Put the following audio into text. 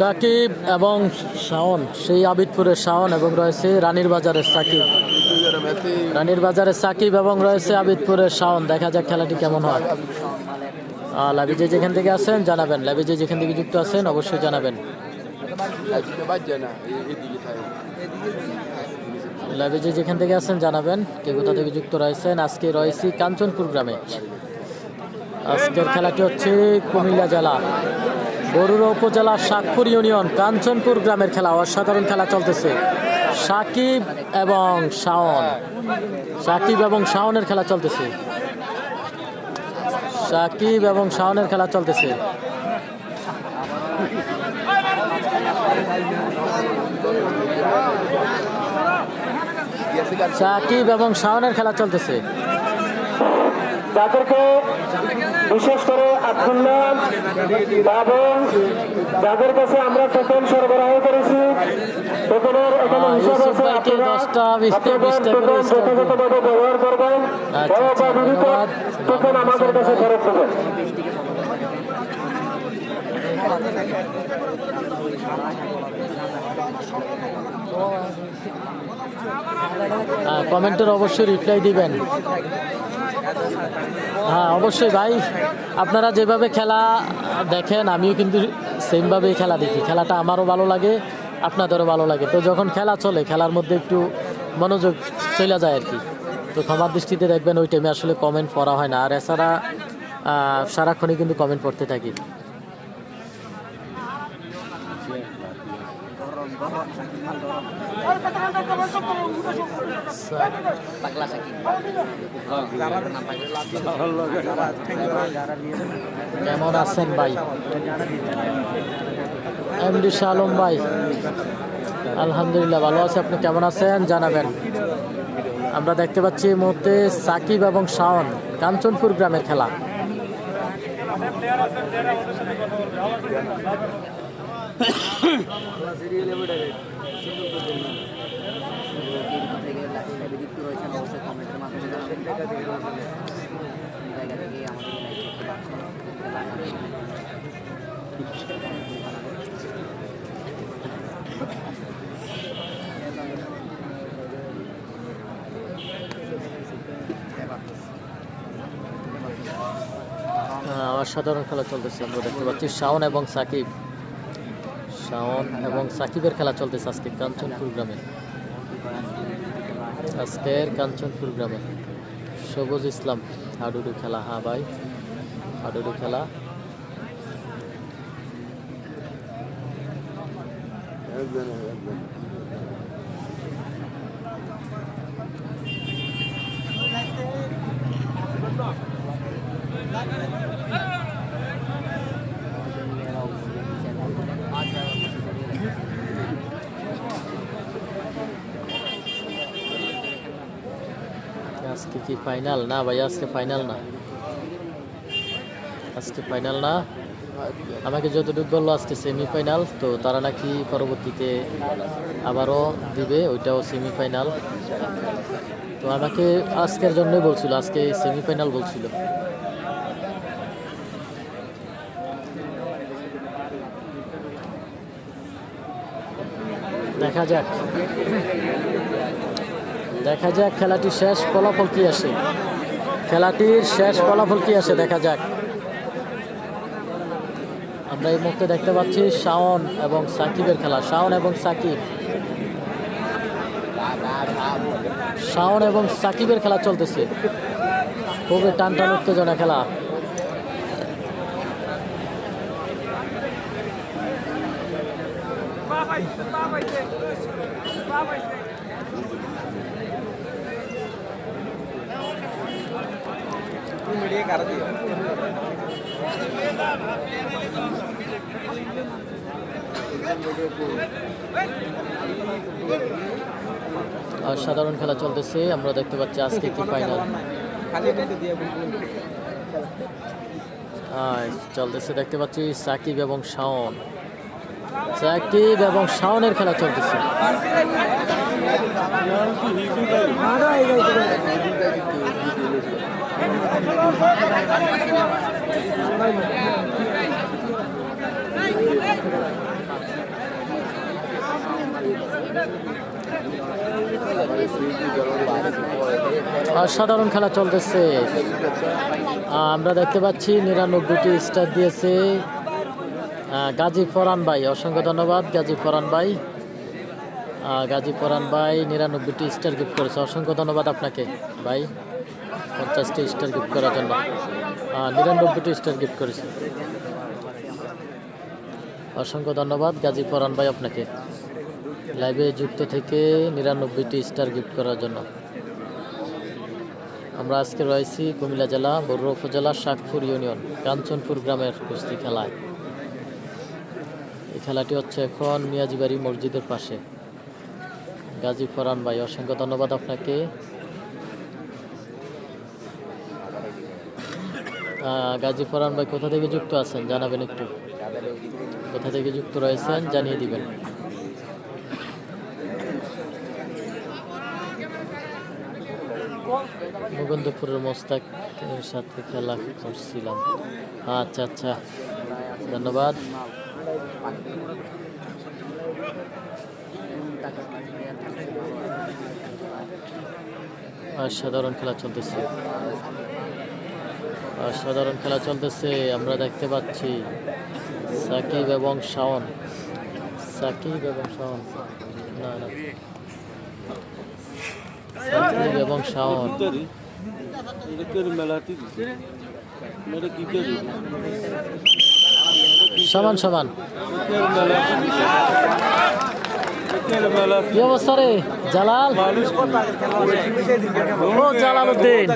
সাকিব এবং শাওন, সেই আবিদপুরের শাওন এবং রয়েছে রানীর বাজারের সাকিব। রানীর বাজারের সাকিব এবং রয়েছে আবিদপুরের শাওন। দেখা যাক খেলাটি কেমন হয়। লাবিজে যেখান থেকে আছেন জানাবেন। লাবিজে যেখান থেকে যুক্ত আছেন অবশ্যই জানাবেন। লাবিজে যেখান থেকে আছেন জানাবেন। কে কোথা থেকে যুক্ত রয়েছেন? আজকে রয়েছি কাঞ্চনপুর গ্রামে। আজকের খেলাটি হচ্ছে কুমিল্লা জেলা। বরুড়া উপজেলা শাকপুর ইউনিয়ন, কাঞ্চনপুর গ্রামের খেলা, অসাধারণ খেলা চলতেছে। সাকিব এবং শাওন। সাকিব এবং শাওনের খেলা চলতেছে। সাকিব এবং শাওনের খেলা চলতেছে। সাকিব এবং শাওনের খেলা চলতেছে। যাদেরকে বিশেষ করে আবদুল্লাহ যাদের কাছে আমরা টোকেন সরবরাহ করেছি টোকেনের এখানে হিসাব আছে। যথাযথভাবে ব্যবহার করবেন। আচ্ছা, আচ্ছা, টোকেন আমাদের কাছে ফেরত দেবেন হ্যাঁ কমেন্টের অবশ্যই রিপ্লাই দিবেন। হ্যাঁ অবশ্যই ভাই। আপনারা যেভাবে খেলা দেখেন, আমিও কিন্তু সেমভাবেই খেলা দেখি। খেলাটা আমারও ভালো লাগে, আপনাদেরও ভালো লাগে। তো যখন খেলা চলে, খেলার মধ্যে একটু মনোযোগ চলে যায় আর কি। তো ক্ষমার দৃষ্টিতে দেখবেন ওই টাইমে আসলে কমেন্ট পড়া হয় না। আর এছাড়া সারাক্ষণই কিন্তু কমেন্ট পড়তে থাকি। কেমন আছেন ভাই? এমডি শাহ আলম ভাই, আলহামদুলিল্লাহ ভালো আছে। আপনি কেমন আছেন? জানাবেন। আমরা দেখতে পাচ্ছি এই মুহূর্তে সাকিব এবং শাওন, কাঞ্চনপুর গ্রামের খেলা। অসাধারণ খেলা চলতেছে আমরা দেখতে পাচ্ছি শাওন এবং সাকিব। শাওন এবং সাকিবের খেলা চলতেছে আজকে কাঞ্চনপুর গ্রামে। আজকের কাঞ্চনপুর গ্রামে। সবুজ ইসলাম, হাডুডু খেলা হ্যাঁ ভাই, হাডুডু খেলা। আজকে কি ফাইনাল না ভাই, আজকে ফাইনাল না। আজকে ফাইনাল না। আমাকে যতটুকু বলল আজকে সেমিফাইনাল তো তারা নাকি পরবর্তীতে আবারও দিবে, ওইটাও সেমিফাইনাল তো আমাকে আজকের জন্যই বলছিল, আজকে সেমিফাইনাল বলছিল। দেখা যাক। দেখা যাক খেলাটির শেষ ফলাফল কি আসে। খেলাটির শেষ ফলাফল কি আসে দেখা যাক। আমরা এই মুহূর্তে দেখতে পাচ্ছি শাওন এবং সাকিবের খেলা। শাওন এবং সাকিব। শাওন এবং সাকিবের খেলা চলতেছে। খুবই টান টান উত্তেজনা খেলা। অসাধারণ খেলা চলতেছে আমরা দেখতে পাচ্ছি আজকে কি ফাইনাল চলতেছে দেখতে পাচ্ছি সাকিব এবং শাওন। সাকিব এবং শাওনের খেলা চলতেছে। সাধারণ খেলা চলতেছে। আমরা দেখতে পাচ্ছি নিরানব্বইটি স্টার দিয়েছে গাজী ফরান ভাই। অসংখ্য ধন্যবাদ গাজী ফরান ভাই। গাজী ফরান ভাই নিরানব্বইটি স্টার গিফট করেছে। অসংখ্য ধন্যবাদ আপনাকে ভাই। পঞ্চাশটি স্টার গিফট করার জন্য। নিরানব্বইটি স্টার গিফট করেছে। অসংখ্য ধন্যবাদ গাজী ফরান ভাই আপনাকে। লাইভে যুক্ত থেকে নিরানব্বইটি স্টার গিফট করার জন্য। আমরা আজকে রয়েছি কুমিল্লা জেলা, বড়ুয়া উপজেলা, শাকপুর ইউনিয়ন, কাঞ্চনপুর গ্রামের কুস্তি খেলায়। এই খেলাটি হচ্ছে এখন মিয়াজিবাড়ি মসজিদের পাশে। গাজী ফরান ভাই, অসংখ্য ধন্যবাদ আপনাকে। গাজী ফরান ভাই কোথা থেকে যুক্ত আছেন? জানাবেন একটু। কোথা থেকে যুক্ত রয়েছেন? জানিয়ে দিবেন। মুকুন্দপুরের মোস্তাকের সাথে খেলা করছিলাম। আচ্ছা আচ্ছা। ধন্যবাদ। অসাধারণ খেলা চলতেছে। অসাধারণ খেলা চলতেছে, আমরা দেখতে পাচ্ছি সাকিব এবং শাওন। সাকিব এবং শাওন। না না। সাকিব এবং শাওন। সমান সমান। কি অবস্থা রে জালাল। ও জালাল উদ্দিন